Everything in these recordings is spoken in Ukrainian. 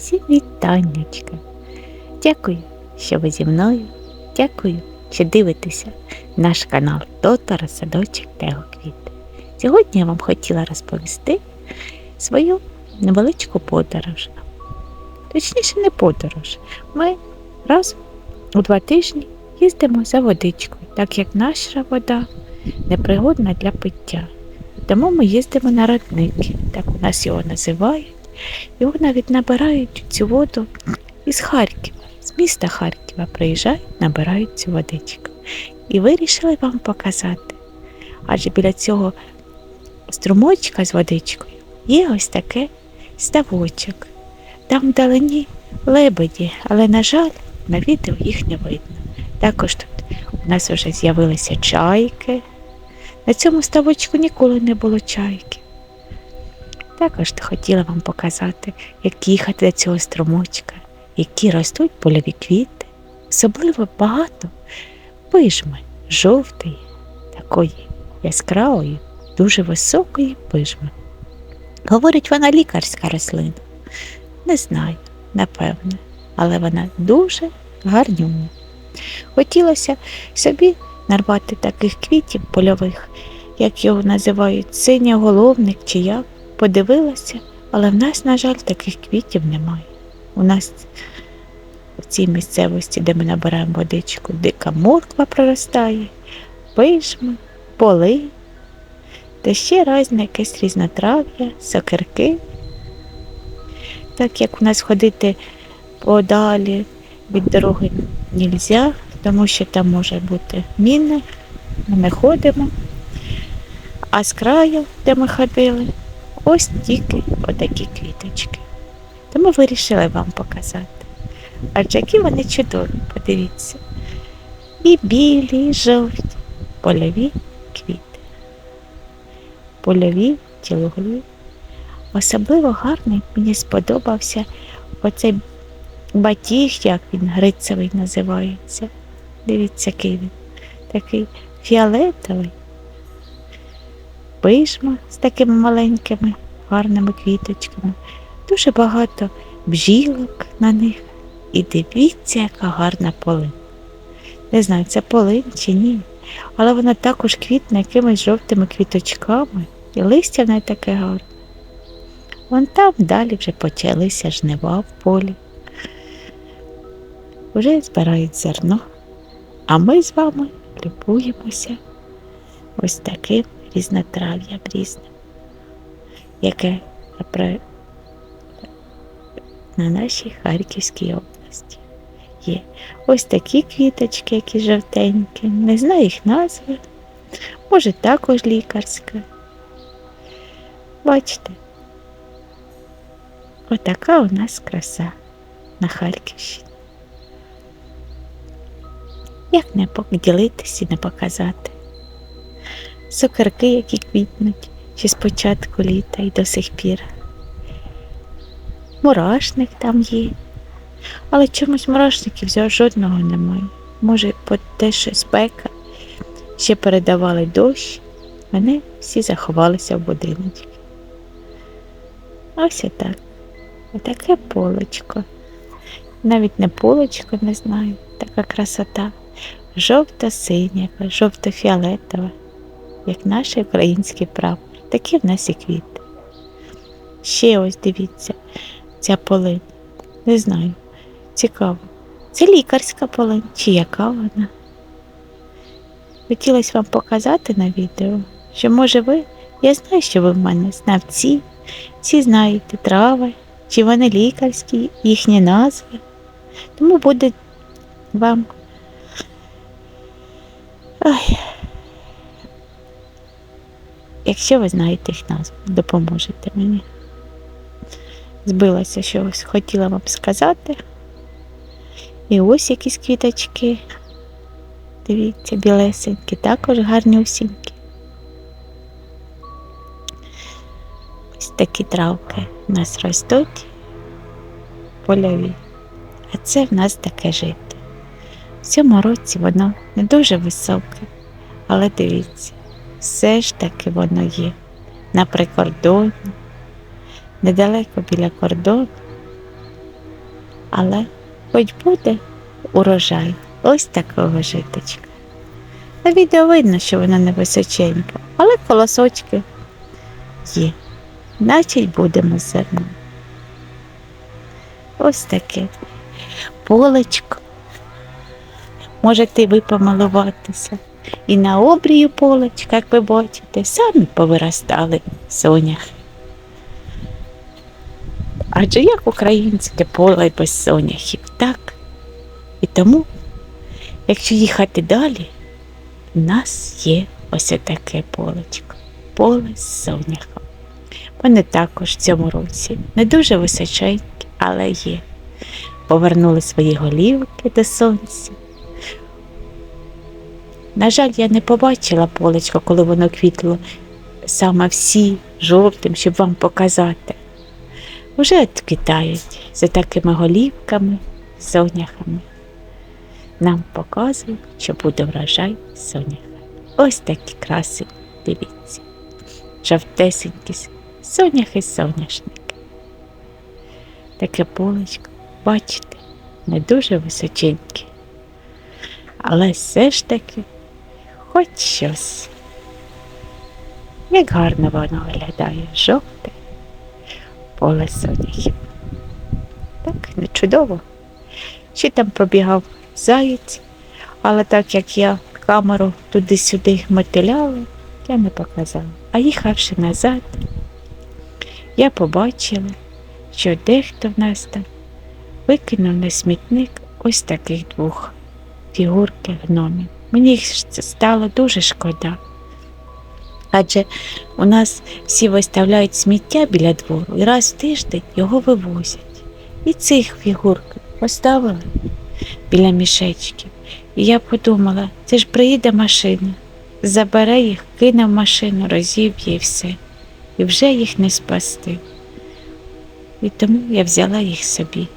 Всі вітаннячка. Дякую, що ви зі мною. Дякую, що дивитеся наш канал Тотора Садочок квіти. Сьогодні я вам хотіла розповісти свою невеличку подорож. Точніше, не подорож. Ми раз у два тижні їздимо за водичкою, так як наша вода непригодна для пиття. Тому ми їздимо на родники, так у нас його називають. Його навіть набирають цю воду із Харкова, з міста Харкова приїжджають, набирають цю водичку. І вирішили вам показати. Адже біля цього струмочка з водичкою є ось таке ставочок. Там вдалині лебеді, але, на жаль, на відео їх не видно. Також тут у нас вже з'явилися чайки. На цьому ставочку ніколи не було чайки. Також хотіла вам показати, як їхати до цього струмочка, які ростуть польові квіти, особливо багато пижми жовтої, такої яскравої, дуже високої пижми. Говорить, вона лікарська рослина. Не знаю, напевне, але вона дуже гарнюня. Хотілося собі нарвати таких квітів польових, як його називають, синьоголовник чи як. Подивилася, але в нас, на жаль, таких квітів немає. У нас в цій місцевості, де ми набираємо водичку, дика морква проростає, пижми, поли, та ще різне якесь різнотрав'я, сокирки. Так як у нас ходити подалі від дороги нельзя, тому що там може бути міни, ми не ходимо. А з краю, де ми ходили, ось тільки отакі квіточки. Тому вирішили вам показати. Адже які вони чудові, подивіться. І білі, і жовті, польові квіти. Польові тілові. Особливо гарний мені сподобався оцей батіг, як він грицевий називається. Дивіться, який він. Такий фіолетовий. Пишма з такими маленькими гарними квіточками. Дуже багато бжілок на них. І дивіться, яка гарна полин. Не знаю, це полин чи ні, але вона також квітне якимись жовтими квіточками, і листя в неї таке гарне. Вон там далі вже почалися жнива в полі. Вже збирають зерно, а ми з вами любуємося ось таким різнотрав'ям різним, яке на нашій Харківській області є. Ось такі квіточки, які жовтенькі, не знаю їх назви, може також лікарська. Бачите, отака у нас краса на Харківщині. Як не поділитися і не показати? Сокирки, які квітнуть ще з початку літа і до сих пір. Мурашник там є, але чомусь мурашників жодного немає. Може, по те, що спека, ще передавали дощ, вони всі заховалися в будиночки. Ось отак. Отаке полочко. Навіть не полочко, не знаю, така красота. Жовто-синя, жовто-фіолетова, як наш український прапор. Такі в нас і квіти. Ще ось дивіться, ця полинь. Не знаю. Цікаво. Це лікарська полинь, чи яка вона? Хотілося вам показати на відео, що, може, ви, я знаю, що ви в мене знавці, всі знаєте трави, чи вони лікарські, їхні назви. Тому буде вам. Ой. Якщо ви знаєте їх назву, допоможете мені. Збилася щось, хотіла вам сказати. І ось якісь квіточки. Дивіться, білесенькі, також гарнюсінькі. Ось такі травки у нас ростуть польові. А це в нас таке жито. В цьому році воно не дуже високе, але дивіться, все ж таки воно є на прикордоні, недалеко біля кордону. Але хоч буде урожай ось такого житочка. На відео видно, що вона не височенька, але колосочки є. Значить будемо з зерном. Ось таке полечко. Можете ви помилуватися. І на обрію полечка, як ви бачите, самі повиростали соняхи. Адже як українське поле без соняхів, так? І тому, якщо їхати далі, у нас є ось таке полечко. Поле з соняхом. Вони також в цьому році не дуже височенькі, але є. Повернули свої голівки до сонця. На жаль, я не побачила полечко, коли воно квітло саме всі жовтим, щоб вам показати. Уже відквітають за такими голівками, соняхами. Нам показують, що буде врожай соняха. Ось такі краси, дивіться. Жовтесенькі соняхи соняшники. Таке полечко, бачите, не дуже височеньке. Але все ж таки хоч щось. Як гарно воно виглядає жовте поле соняхів. Так, не чудово. Ще там пробігав заєць, але так як я камеру туди-сюди мотиляла, я не показала. А їхавши назад, я побачила, що дехто в нас там викинув на смітник ось таких двох фігурки гномів. Мені їх стало дуже шкода. Адже у нас всі виставляють сміття біля двору і раз в тиждень його вивозять. І цих фігурок поставили біля мішечків. І я подумала, це ж приїде машина, забере їх, кине в машину, розіб'є і все. І вже їх не спасти. І тому я взяла їх собі.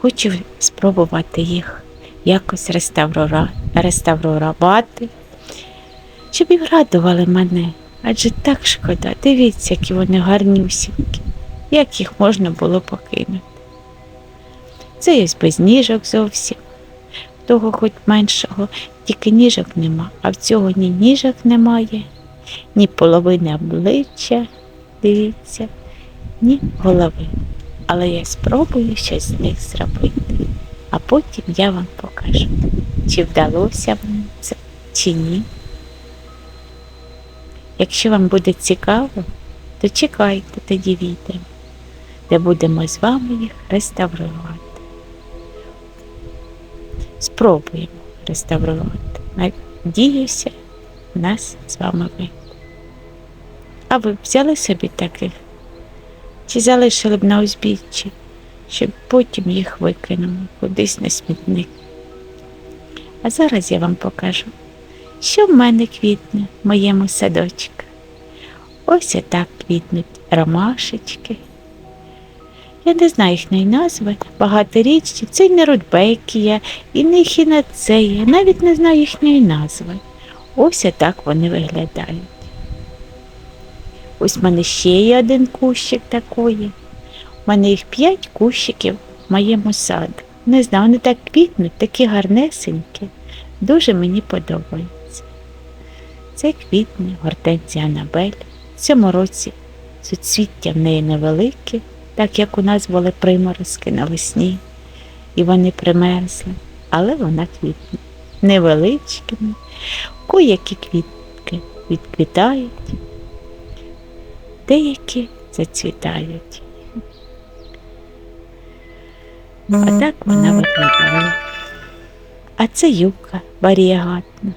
Хочу спробувати їх якось реставрувати, щоб і радували мене. Адже так шкода, дивіться, які вони гарнюсінькі, як їх можна було покинути. Це ось без ніжок зовсім, того хоч меншого, тільки ніжок нема, а в цього ні ніжок немає, ні половини обличчя, дивіться, ні голови. Але я спробую щось з них зробити, а потім я вам покажу, чи вдалося мені це, чи ні. Якщо вам буде цікаво, то чекайте тоді відео, де будемо з вами їх реставрувати. Спробуємо реставрувати. Надіюся, нас з вами вийде. А ви б взяли собі таких? Чи залишили б на узбіччі, щоб потім їх викинули кудись на смітник? А зараз я вам покажу що в мене квітне в моєму садочку. Ось отак квітнуть ромашечки. Я не знаю їхньої назви, багаторічні, це не рудбекія, і не хінацея, навіть не знаю їхньої назви. Ось отак вони виглядають. Ось в мене ще є один кущик такої. У мене їх п'ять кущиків в моєму саду. Не знаю, вони так квітнуть, такі гарнесенькі. Дуже мені подобають. Це квітне гортензія Анабель. В цьому році суцвіття в неї невелике, так як у нас були приморозки навесні, і вони примерзли, але вона квітне невеличкими, коякі квітки відквітають, деякі зацвітають. А так вона виглядає. А це юбка варіагатна.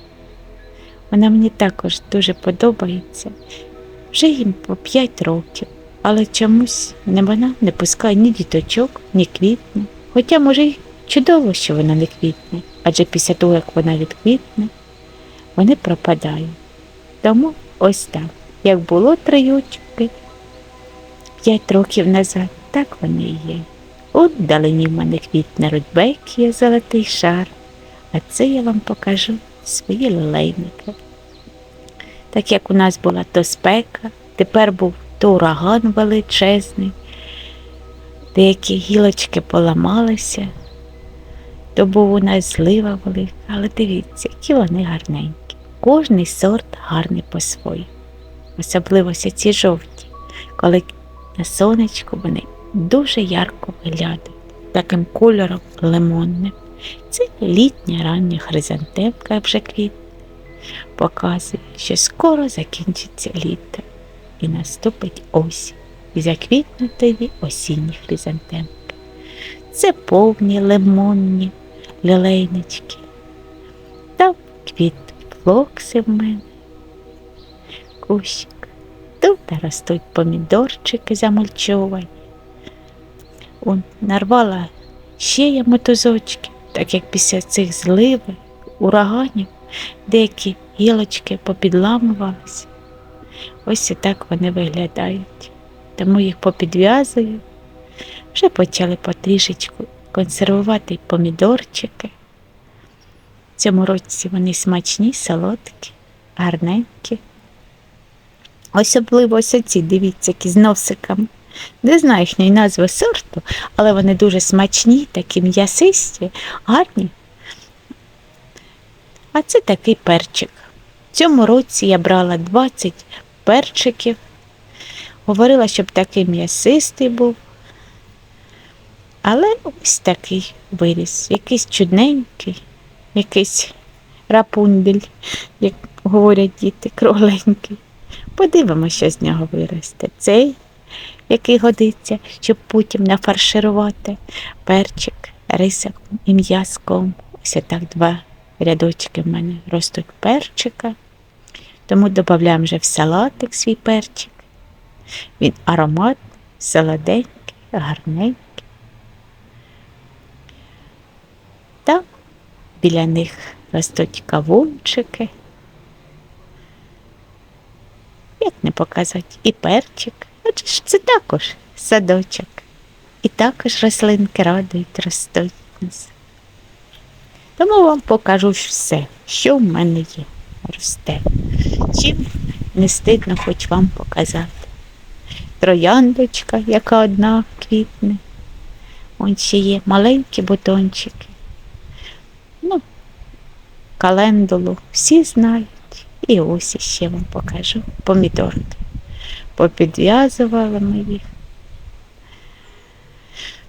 Вона мені також дуже подобається. Вже їм по 5 років, але чомусь не вона не пускає ні діточок, ні квітне. Хоча, може, й чудово, що вона не квітне, адже після того, як вона відквітне, вони пропадають. Тому ось так. Як було три 5 років назад, так вони і є. От вдалині в мене квітне рудбекія, золотий шар, а це я вам покажу свої лилейники. Так як у нас була то спека, тепер був то ураган величезний, Деякі гілочки поламалися, то був у нас злива велика, але дивіться, які вони гарненькі. Кожний сорт гарний по-своєму. Особливо ці жовті, коли на сонечку вони дуже ярко виглядають, таким кольором лимонним. Це літня рання хризантемка вже квіт. Показує, що скоро закінчиться літо і наступить осінь. І заквітнуть осінні хризантемки. Це повні лимонні лілейнички. Там квітнуть флокси в мене. Кущик. Тут ростуть помідорчики замульчовані. Он нарвала ще я мотузочки, так як після цих зливи, ураганів деякі гілочки попідламувалися. Ось і так вони виглядають. Тому їх попідв'язую. Вже почали потрішечку консервувати помідорчики. В цьому році вони смачні, солодкі, гарненькі. Особливо ось оці, дивіться, які з носиками. Не знаю їхньої назви сорту, але вони дуже смачні, такі м'ясисті, гарні. А це такий перчик. В цьому році я брала 20 перчиків. Говорила, щоб такий м'ясистий був. Але ось такий виріс, якийсь чудненький, якийсь рапундель, як говорять діти, кругленький. Подивимося, що з нього виросте. Цей, який годиться, щоб потім нафарширувати перчик, рисаком і м'язком. Ось так два рядочки в мене ростуть перчика. Тому додаємо вже в салатик свій перчик. Він ароматний, солоденький, гарненький. Там біля них ростуть кавунчики. Як не показати, і перчик. Ж це також садочок. І також рослинки радують, ростуть нас. Тому вам покажу все, що в мене є, росте. Чим не стидно хоч вам показати. Трояндочка, яка одна квітне. Ось ще є маленькі бутончики. Ну, календулу всі знають. І ось іще вам покажу помідорки. Попідв'язували ми їх.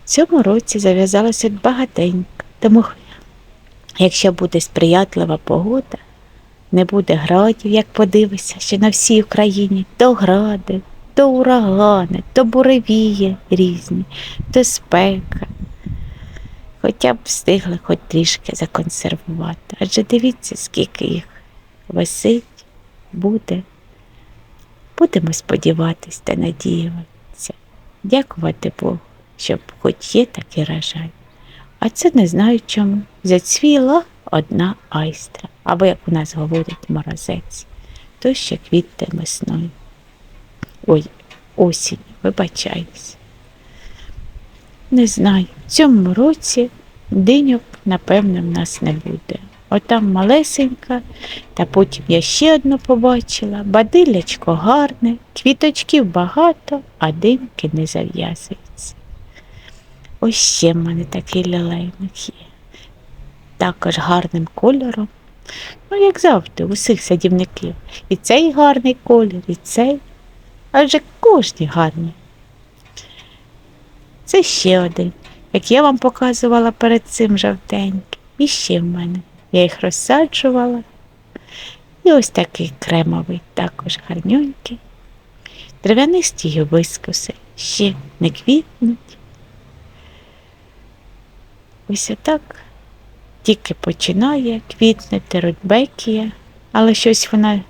В цьому році зав'язалося багатенько, тому якщо буде сприятлива погода, не буде градів, як подивишся, що на всій Україні то гради, то урагани, то буревії різні, то спека. Хоча б встигли хоч трішки законсервувати. Адже дивіться, скільки їх висить, буде. Будемо сподіватися та надіюватися, дякувати Богу, щоб хоч є такий рожай. А це не знаю чому. Зацвіла одна айстра, або, як у нас говорять, морозець, то ще квітне весною. Ой, осінь, вибачаюсь. Не знаю, в цьому році диньок, напевно, в нас не буде. Отам малесенька, та потім я ще одну побачила, бадилячко гарне, квіточків багато, а димки не зав'язуються. Ось ще в мене такий лілейник є. Також гарним кольором. Ну, як завжди, у всіх садівників. І цей гарний колір, і цей. Адже кожні гарні. Це ще один, як я вам показувала перед цим жовтенький. І ще в мене. Я їх розсаджувала. І ось такий кремовий, також гарненький. Трав'янисті гібискуси ще не квітнуть. Ось отак тільки починає квітнути рудбекія, але щось вона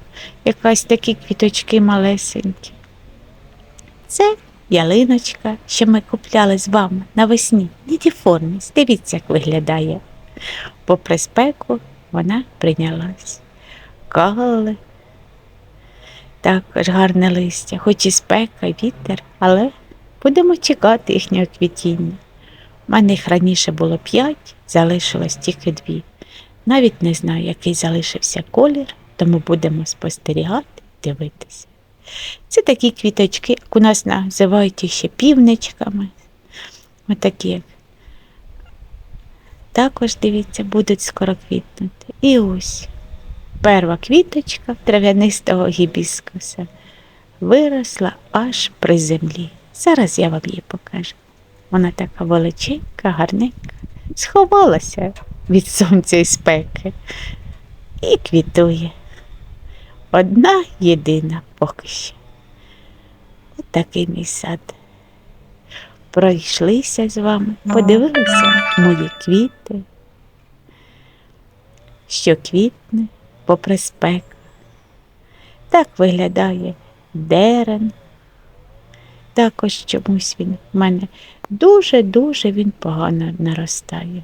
якась такі квіточки малесенькі. Це ялиночка, що ми купляли з вами навесні. Нідіформіс. Дивіться, як виглядає. Попри спеку вона прийнялась. Кали, також гарне листя, хоч і спека, вітер, але будемо чекати їхнього квітіння. У мене їх раніше було п'ять, залишилось тільки дві. Навіть не знаю, який залишився колір, тому будемо спостерігати, дивитися. Це такі квіточки, як у нас називають ще півничками. Отакі. як. Також дивіться, будуть скоро квітнути. І ось перша квіточка трав'янистого гібіскуса виросла аж при землі. Зараз я вам її покажу. Вона така величенька, гарненька, сховалася від сонця і спеки і квітує. Одна єдина поки що. Отакий мій сад. Пройшлися з вами, подивилися мої квіти, що квітне попри спеку. Так виглядає дерен. Також чомусь він в мене дуже-дуже він погано наростає.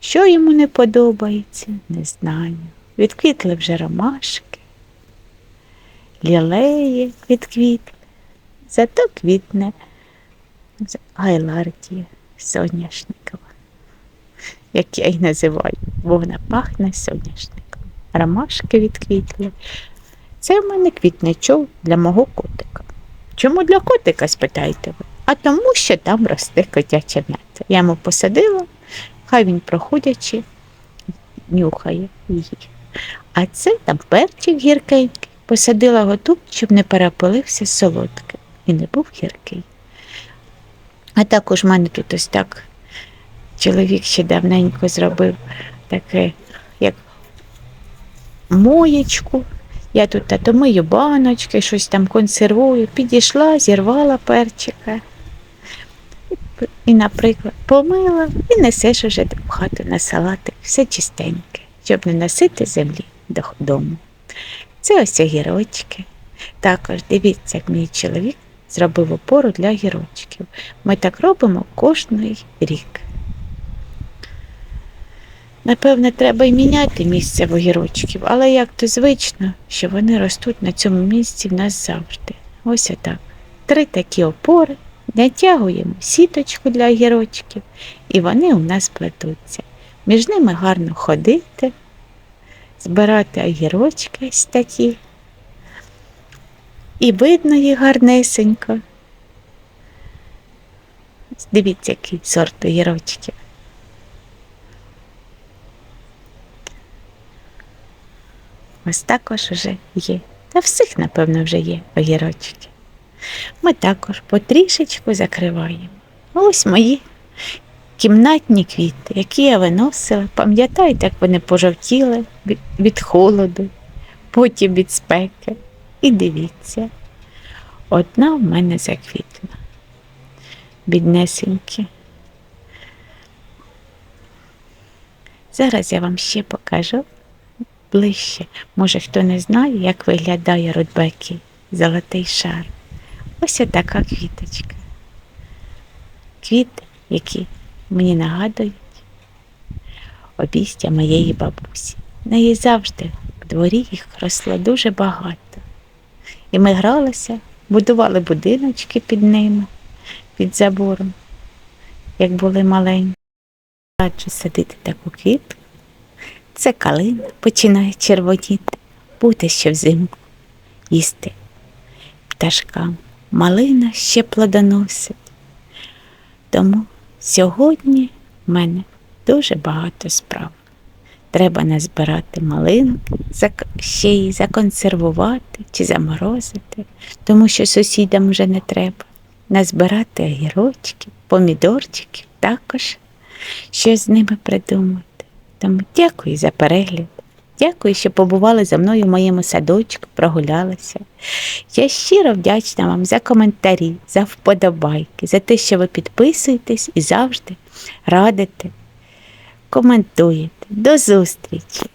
Що йому не подобається, не знаю. Відквітли вже ромашки, лілеї відквітли, зато квітне гайлардія соняшникова, як я її називаю, бо вона пахне соняшником. Ромашки відквітли. Це в мене квітничок для мого котика. Чому для котика, спитаєте ви? А тому, що там росте котяче м'ясо. Я йому посадила, хай він проходячи, нюхає її. А це там перчик гіркенький. Посадила його щоб не перепилився солодким і не був гіркий. А також в мене тут ось так чоловік ще давненько зробив таке, як моєчку. Я тут та мию баночки, щось там консервую, підійшла, зірвала перчика. І, наприклад, помила і несеш уже в хату на салатик, все чистеньке, щоб не носити землі додому. Це ось огірочки. Також дивіться, як мій чоловік зробив опору для огірочків. Ми так робимо кожний рік. Напевне, треба й міняти місце в огірочків, але як то звично, що вони ростуть на цьому місці в нас завжди. Ось отак. Три такі опори, натягуємо сіточку для огірочків, і вони у нас плетуться. Між ними гарно ходити, збирати огірочки ось такі. І видно їх гарнесенько. Дивіться, який сорт огірочків. Ось також вже є. Та всіх, напевно, вже є огірочки. Ми також потрішечку закриваємо. Ось мої кімнатні квіти, які я виносила. Пам'ятаєте, як вони пожовтіли від холоду, потім від спеки. І дивіться, одна в мене заквітла. Біднесенькі. Зараз я вам ще покажу ближче. Може, хто не знає, як виглядає рудбеки золотий шар. Ось така квіточка. Квіти, які мені нагадують обістя моєї бабусі. В неї завжди в дворі їх росло дуже багато. І ми гралися, будували будиночки під ними, під забором, як були маленькі. Раджу садити таку квітку. Це калина починає червоніти, буде ще взимку їсти пташкам. Малина ще плодоносить. Тому сьогодні в мене дуже багато справ. Треба назбирати малинки, ще її законсервувати чи заморозити, тому що сусідам вже не треба. Назбирати огірочки, помідорчиків також щось з ними придумати. Тому дякую за перегляд. Дякую, що побували за мною в моєму садочку, прогулялися. Я щиро вдячна вам за коментарі, за вподобайки, за те, що ви підписуєтесь і завжди радите, коментуєте. До зустрічі!